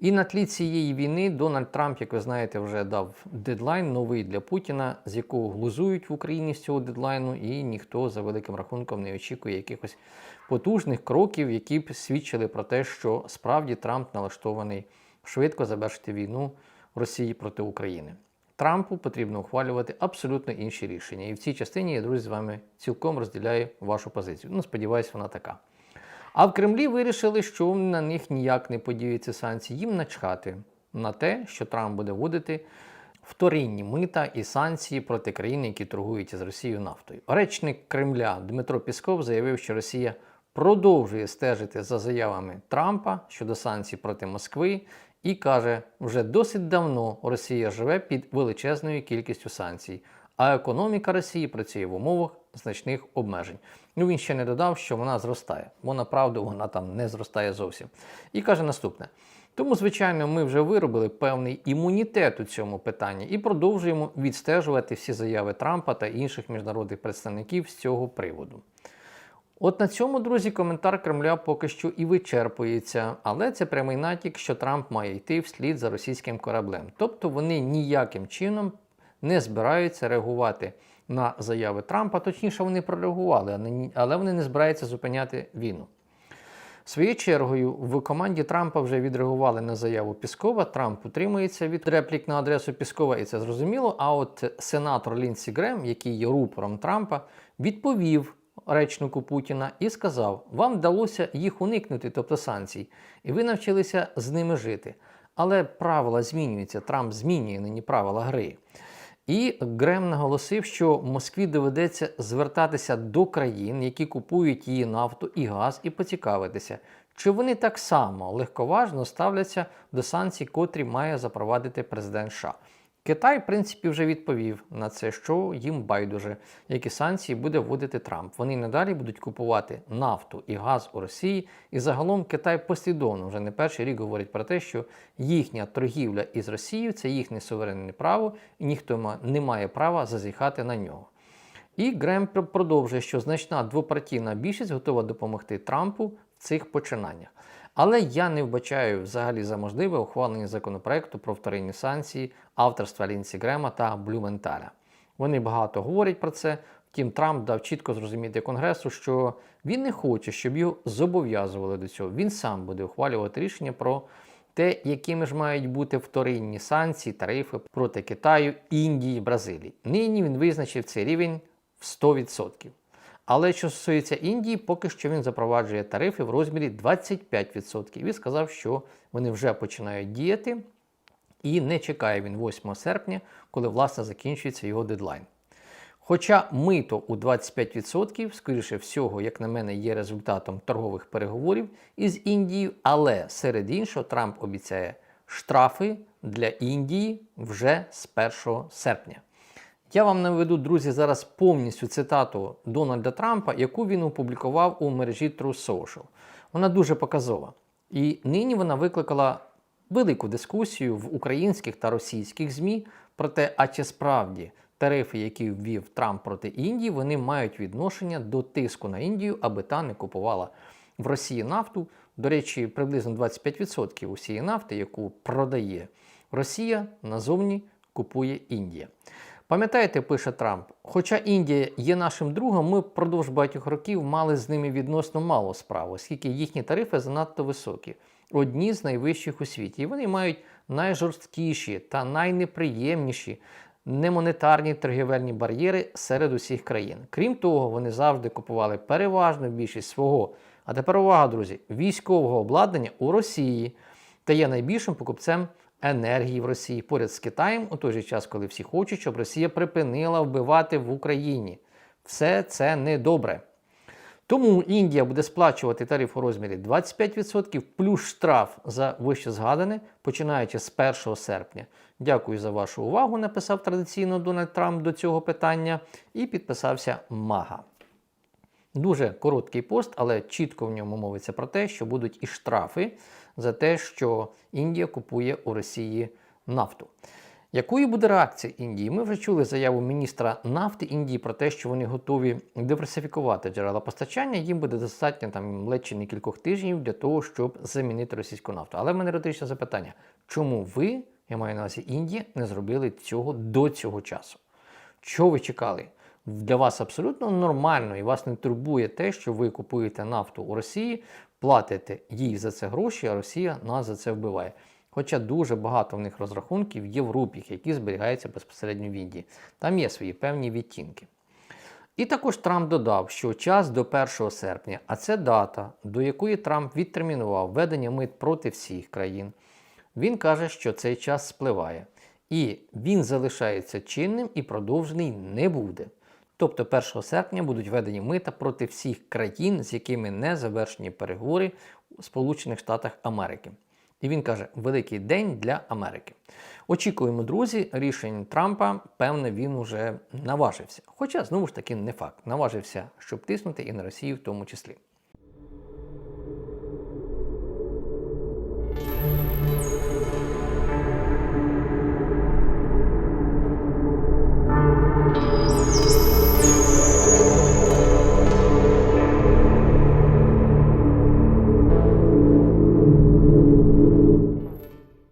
І на тлі цієї війни Дональд Трамп, як ви знаєте, вже дав дедлайн новий для Путіна, з якого глузують в Україні з цього дедлайну, і ніхто за великим рахунком не очікує якихось потужних кроків, які б свідчили про те, що справді Трамп налаштований швидко завершити війну Росії проти України. Трампу потрібно ухвалювати абсолютно інші рішення. І в цій частині я, друзі, з вами цілком розділяю вашу позицію. Ну, сподіваюся, вона така. А в Кремлі вирішили, що на них ніяк не подіються санкції. Їм начхати на те, що Трамп буде вводити вторинні мита і санкції проти країн, які торгують із Росією нафтою. Речник Кремля Дмитро Пісков заявив, що Росія продовжує стежити за заявами Трампа щодо санкцій проти Москви і каже, вже досить давно Росія живе під величезною кількістю санкцій, а економіка Росії працює в умовах значних обмежень. Ну він ще не додав, що вона зростає, бо направду вона там не зростає зовсім. І каже наступне. Тому, звичайно, ми вже виробили певний імунітет у цьому питанні і продовжуємо відстежувати всі заяви Трампа та інших міжнародних представників з цього приводу. От на цьому, друзі, коментар Кремля поки що і вичерпується, але це прямий натяк, що Трамп має йти вслід за російським кораблем. Тобто вони ніяким чином не збираються реагувати на заяви Трампа, точніше, вони прореагували, але вони не збираються зупиняти війну. Своєю чергою, в команді Трампа вже відреагували на заяву Піскова. Трамп утримується від реплік на адресу Піскова, і це зрозуміло. А от сенатор Лінсі Грем, який є рупором Трампа, відповів речнику Путіна і сказав: вам вдалося їх уникнути, тобто санкцій, і ви навчилися з ними жити. Але правила змінюються. Трамп змінює нині правила гри. І Грем наголосив, що Москві доведеться звертатися до країн, які купують її нафту і газ, і поцікавитися, чи вони так само легковажно ставляться до санкцій, котрі має запровадити президент США. Китай, в принципі, вже відповів на це, що їм байдуже, які санкції буде вводити Трамп. Вони надалі будуть купувати нафту і газ у Росії. І загалом Китай послідовно вже не перший рік говорить про те, що їхня торгівля із Росією це їхнє суверенне право, і ніхто не має права зазіхати на нього. І Грем продовжує, що значна двопартійна більшість готова допомогти Трампу в цих починаннях. Але я не вбачаю взагалі за можливе ухвалення законопроекту про вторинні санкції авторства Лінсі Грема та Блюменталя. Вони багато говорять про це. Втім, Трамп дав чітко зрозуміти Конгресу, що він не хоче, щоб його зобов'язували до цього. Він сам буде ухвалювати рішення про те, якими ж мають бути вторинні санкції, тарифи проти Китаю, Індії, Бразилії. Нині він визначив цей рівень в 100%. Але що стосується Індії, поки що він запроваджує тарифи в розмірі 25%. І сказав, що вони вже починають діяти, і не чекає він 8 серпня, коли власне закінчується його дедлайн. Хоча мито у 25%, скоріше всього, як на мене, є результатом торгових переговорів із Індією, але серед іншого Трамп обіцяє штрафи для Індії вже з 1 серпня. Я вам наведу, друзі, зараз повністю цитату Дональда Трампа, яку він опублікував у мережі True Social. Вона дуже показова. І нині вона викликала велику дискусію в українських та російських ЗМІ про те, а чи справді тарифи, які ввів Трамп проти Індії, вони мають відношення до тиску на Індію, аби та не купувала в Росії нафту. До речі, приблизно 25% усієї нафти, яку продає Росія, назовні купує Індія. Пам'ятаєте, пише Трамп, хоча Індія є нашим другом, ми впродовж багатьох років мали з ними відносно мало справ, оскільки їхні тарифи занадто високі, одні з найвищих у світі. І вони мають найжорсткіші та найнеприємніші немонетарні торгівельні бар'єри серед усіх країн. Крім того, вони завжди купували переважну більшість свого, а тепер увага, друзі, військового обладнання у Росії та є найбільшим покупцем енергії в Росії поряд з Китаєм у той же час, коли всі хочуть, щоб Росія припинила вбивати в Україні. Все це недобре. Тому Індія буде сплачувати тариф у розмірі 25% плюс штраф за вище згадане, починаючи з 1 серпня. Дякую за вашу увагу. Написав традиційно Дональд Трамп до цього питання і підписався Мага. Дуже короткий пост, але чітко в ньому мовиться про те, що будуть і штрафи за те, що Індія купує у Росії нафту. Якою буде реакція Індії? Ми вже чули заяву міністра нафти Індії про те, що вони готові диверсифікувати джерела постачання. Їм буде достатньо там ледь чи не кількох тижнів для того, щоб замінити російську нафту. Але в мене риторичне запитання: чому ви, я маю на увазі Індія, не зробили цього до цього часу? Що ви чекали? Для вас абсолютно нормально і вас не турбує те, що ви купуєте нафту у Росії, платите їй за це гроші, а Росія нас за це вбиває. Хоча дуже багато в них розрахунків є в рупіях, які зберігаються безпосередньо в Індії. Там є свої певні відтінки. І також Трамп додав, що час до 1 серпня, а це дата, до якої Трамп відтермінував введення мит проти всіх країн. Він каже, що цей час спливає. І він залишається чинним і продовжений не буде. Тобто 1 серпня будуть введені мита проти всіх країн, з якими не завершені переговори у Сполучених Штатах Америки. І він каже: великий день для Америки. Очікуємо, друзі, рішень Трампа. Певне, він уже наважився. Хоча, знову ж таки, не факт. Наважився, щоб тиснути і на Росію в тому числі.